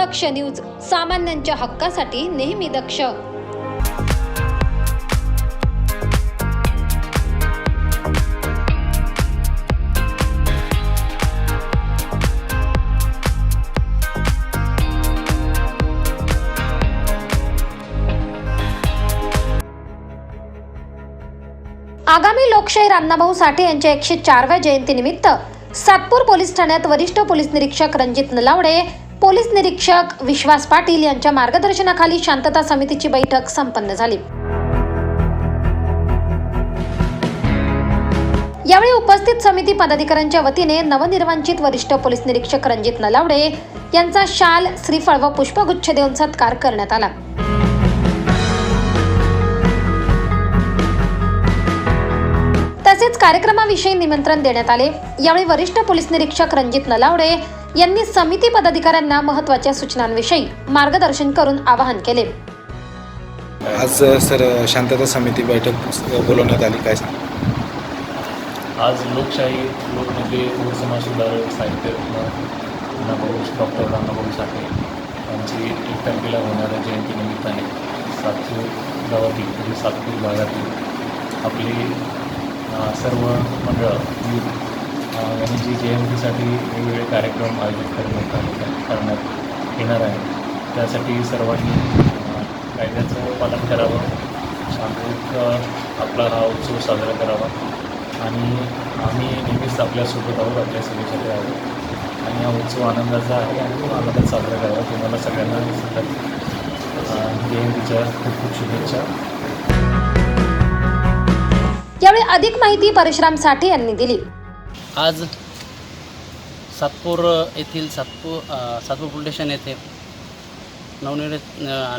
दक्ष news सामान्यांच्या हक्कासाठी नेहमी दक्ष. आगामी लोकशाहीर अण्णाभाऊ साठे यांच्या एकशे चारव्या जयंतीनिमित्त सातपूर पोलीस ठाण्यात वरिष्ठ पोलीस निरीक्षक रणजित नलावडे पोलीस निरीक्षक विश्वास पाटील यांच्या मार्गदर्शनाखाली शांतता समितीची बैठक संपन्न झाली. यावेळी उपस्थित समिती पदाधिकाऱ्यांच्या वतीने नवनिर्वांचित वरिष्ठ पोलीस निरीक्षक रणजित नलावडे यांचा शाल श्रीफळ व पुष्पगुच्छ देऊन सत्कार करण्यात आला. तसेच कार्यक्रमाविषयी निमंत्रण देण्यात आले. यावेळी वरिष्ठ पोलीस निरीक्षक रणजित नलावडे यांनी समिती पदाधिकाऱ्यांना महत्त्वाच्या सूचनांविषयी मार्गदर्शन करून आवाहन केले. आज सर शांतता समिती बैठक बोलवण्यात आली. काय आज लोकशाही लोकनेते व समाजसुधारक साहित्यरत्न अण्णाभाऊ डॉक्टर अण्णाभाऊ साठे यांची एक तारखेला होणाऱ्या जयंतीनिमित्ताने सातपूर गावातील म्हणजे सातपूर भागातील आपली सर्व मंडळं युथ यांची जयंतीसाठी वेगवेगळे कार्यक्रम आयोजित करण्यात करण्यात येणार आहे त्यासाठी सर्वांनी कायद्याचं पालन करावं शांततेत आपला हा उत्सव साजरा करावा. आणि आम्ही नेहमीच आपल्यासोबत आहोत आपल्या सगळ्यासाठी आहोत. आणि हा उत्सव आनंदाचा आहे आणि तो आनंदात साजरा करावा तुम्हाला सगळ्यांना सतत जयंतीच्या खूप खूप शुभेच्छा. यावेळी अधिक माहिती परशुराम साठे यांनी दिली. आज सातपूर येथील सातपूर सातपूर पोलीस स्टेशन येथे नवनिर्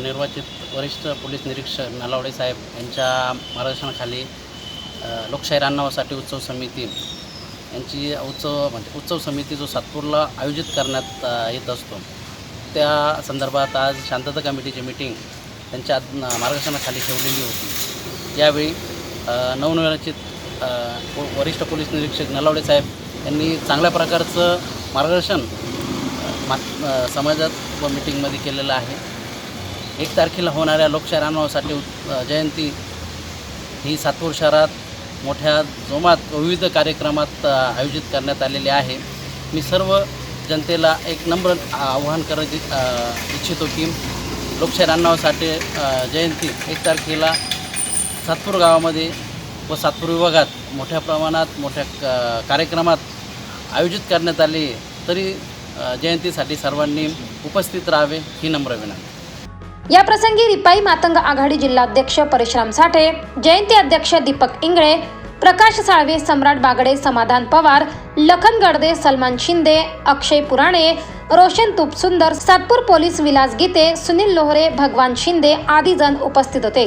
निर्वाचित वरिष्ठ पोलीस निरीक्षक नालावडे साहेब यांच्या मार्गदर्शनाखाली लोकशाही अण्णावासाठी उत्सव समिती यांची उत्सव म्हणजे उत्सव समिती जो सातपूरला आयोजित करण्यात येत असतो. त्या संदर्भात आज शांतता कमिटीची मीटिंग त्यांच्या मार्गदर्शनाखाली ठेवलेली होती. यावेळी नवनिर्वाचित वरिष्ठ पोलीस निरीक्षक नलावडे साहेब यांनी चांगल्या प्रकारचं मार्गदर्शन मा समाजात व मिटिंगमध्ये केलेलं आहे. एक तारखेला होणाऱ्या लोकशाही रानवासाठी जयंती ही सातपूर शहरात मोठ्या जोमात विविध कार्यक्रमात आयोजित करण्यात आलेले आहे. मी सर्व जनतेला एक नम्र आवाहन करत इच्छितो की लोकशाही रानवासाठी जयंती एक तारखेला सातपूर गावामध्ये व सातपूर विभागात मोठ्या प्रमाणात मोठ्या क कार्यक्रमात आयोजित करण्यात आले. तरी जयंतीसाठी सर्वांनी उपस्थित राहावे ही नम्र विनंती. या प्रसंगी रिपाई मातंग आघाडी जिल्हाध्यक्ष परशुराम साठे जयंती अध्यक्ष दीपक इंगळे प्रकाश साळवे सम्राट बागडे समाधान पवार लखन गडदे सलमान शिंदे अक्षय पुराणे रोशन तुपसुंदर सातपूर पोलीस विलास गीते सुनील लोहरे भगवान शिंदे आदी जण उपस्थित होते.